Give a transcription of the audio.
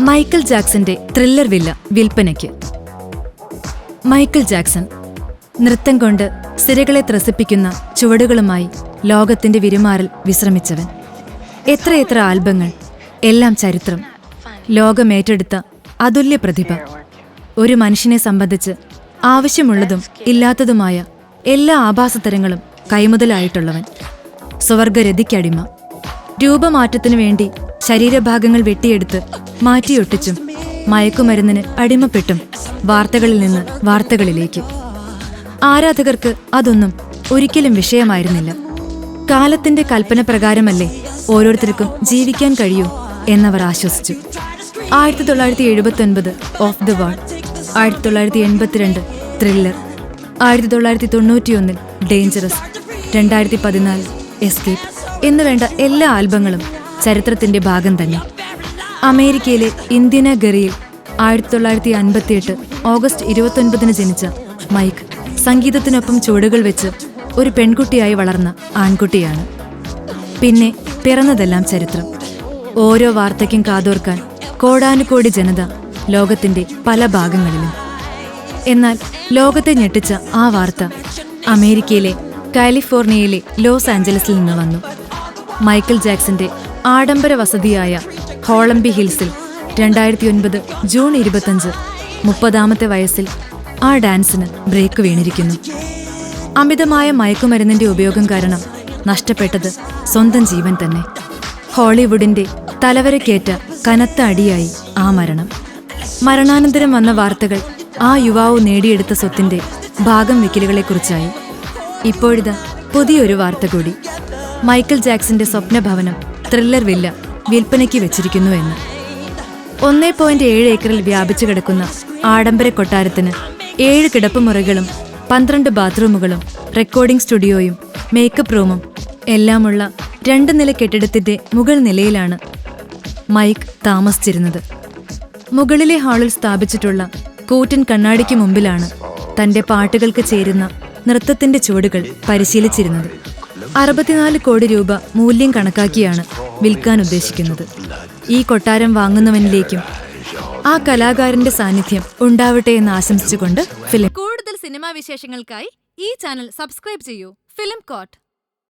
Michael ജാക്സന്റെ thriller villa വിൽപ്പനയ്ക്ക്. Michael Jackson നൃത്തം കൊണ്ട് സിരകളെ ത്രസിപ്പിക്കുന്ന ചുവടുകളുമായി ലോകത്തിന്റെ വിരുമാറിൽ വിശ്രമിച്ചവൻ. എത്രയെത്ര ആൽബങ്ങൾ എല്ലാം ചരിത്രം ലോകമേറ്റെടുത്ത അതുല്യ പ്രതിഭ. ഒരു മനുഷ്യനെ സംബന്ധിച്ച് ആവശ്യമുള്ളതും ഇല്ലാത്തതുമായ എല്ലാ ആഭാസതരങ്ങളും കൈമുതലായിട്ടുള്ളവൻ. സ്വർഗരതിക്കടിമ. രൂപമാറ്റത്തിനു വേണ്ടി ശരീരഭാഗങ്ങൾ വെട്ടിയെടുത്ത് മാറ്റിയൊട്ടിച്ചും മയക്കുമരുന്നിന് അടിമപ്പെട്ടും വാർത്തകളിൽ നിന്ന് വാർത്തകളിലേക്ക്. ആരാധകർക്ക് അതൊന്നും ഒരിക്കലും വിഷയമായിരുന്നില്ല. കാലത്തിന്റെ കൽപ്പന പ്രകാരമല്ലേ ഓരോരുത്തർക്കും ജീവിക്കാൻ കഴിയൂ എന്നവർ ആശ്വസിച്ചു. ആയിരത്തി തൊള്ളായിരത്തി എഴുപത്തി ഒൻപത് ഓഫ് ദ വാൾ ആയിരത്തി തൊള്ളായിരത്തി എൺപത്തിരണ്ട് ത്രില്ലർ ആയിരത്തി തൊള്ളായിരത്തി തൊണ്ണൂറ്റിയൊന്നിൽ ഡേഞ്ചറസ് രണ്ടായിരത്തി പതിനാല് എസ്കേപ്പ് എന്ന് വേണ്ട എല്ലാ ആൽബങ്ങളും ചരിത്രത്തിന്റെ ഭാഗം തന്നെ. അമേരിക്കയിലെ ഇന്ത്യന ഗറിയിൽ ആയിരത്തി തൊള്ളായിരത്തി അൻപത്തിയെട്ട് ഓഗസ്റ്റ് ഇരുപത്തൊൻപതിന് ജനിച്ച മൈക്ക് സംഗീതത്തിനൊപ്പം ചുവടുകൾ വെച്ച് ഒരു പെൺകുട്ടിയായി വളർന്ന ആൺകുട്ടിയാണ്. പിന്നെ പിറന്നതെല്ലാം ചരിത്രം. ഓരോ വാർത്തയ്ക്കും കാതോർക്കാൻ കോടാനുകോടി ജനത ലോകത്തിന്റെ പല ഭാഗങ്ങളിലും. എന്നാൽ ലോകത്തെ ഞെട്ടിച്ച ആ വാർത്ത അമേരിക്കയിലെ കാലിഫോർണിയയിലെ ലോസ് ആഞ്ചലസിൽ നിന്ന് വന്നു. മൈക്കിൾ ജാക്സന്റെ ആഡംബര വസതിയായ ഹോളംബി ഹിൽസിൽ രണ്ടായിരത്തി ഒൻപത് ജൂൺ ഇരുപത്തഞ്ച് മുപ്പതാമത്തെ വയസ്സിൽ ആ ഡാൻസിന് ബ്രേക്ക് വീണിരിക്കുന്നു. അമിതമായ മയക്കുമരുന്നിന്റെ ഉപയോഗം കാരണം നഷ്ടപ്പെട്ടത് സ്വന്തം ജീവൻ തന്നെ. ഹോളിവുഡിന്റെ തലവരക്കേറ്റ കനത്ത അടിയായി ആ മരണം. മരണാനന്തരം വന്ന വാർത്തകൾ ആ യുവാവ് നേടിയെടുത്ത സ്വത്തിന്റെ ഭാഗം വിക്കലുകളെക്കുറിച്ചായി. ഇപ്പോഴിതാ പുതിയൊരു വാർത്ത കൂടി. മൈക്കിൾ ജാക്സന്റെ സ്വപ്നഭവനം ത്രില്ലർ വില്ല വിൽപ്പനയ്ക്ക് വെച്ചിരിക്കുന്നു എന്ന്. ഒന്നേ പോയിന്റ് ഏഴ് ഏക്കറിൽ വ്യാപിച്ചു കിടക്കുന്ന ആഡംബര കൊട്ടാരത്തിന് ഏഴ് കിടപ്പുമുറികളും പന്ത്രണ്ട് ബാത്റൂമുകളും റെക്കോർഡിംഗ് സ്റ്റുഡിയോയും മേക്കപ്പ് റൂമും എല്ലാമുള്ള രണ്ട് നില കെട്ടിടത്തിന്റെ മുകൾ നിലയിലാണ് മൈക്ക് താമസിച്ചിരുന്നത്. മുകളിലെ ഹാളിൽ സ്ഥാപിച്ചിട്ടുള്ള കൂറ്റൻ കണ്ണാടിക്ക് മുമ്പിലാണ് തന്റെ പാട്ടുകൾക്ക് ചേരുന്ന നൃത്തത്തിന്റെ ചുവടുകൾ പരിശീലിച്ചിരുന്നത്. അറുപത്തിനാല് കോടി രൂപ മൂല്യം കണക്കാക്കിയാണ് വിൽക്കാൻ ഉദ്ദേശിക്കുന്നത്. ഈ കൊട്ടാരം വാങ്ങുന്നവനിലേക്കും ആ കലാകാരന്റെ സാന്നിധ്യം ഉണ്ടാവട്ടെ എന്ന് ആശംസിച്ചുകൊണ്ട് ഫിലിം കൂടുതൽ സിനിമാ വിശേഷങ്ങൾക്കായി ഈ ചാനൽ സബ്സ്ക്രൈബ് ചെയ്യൂ. Film court.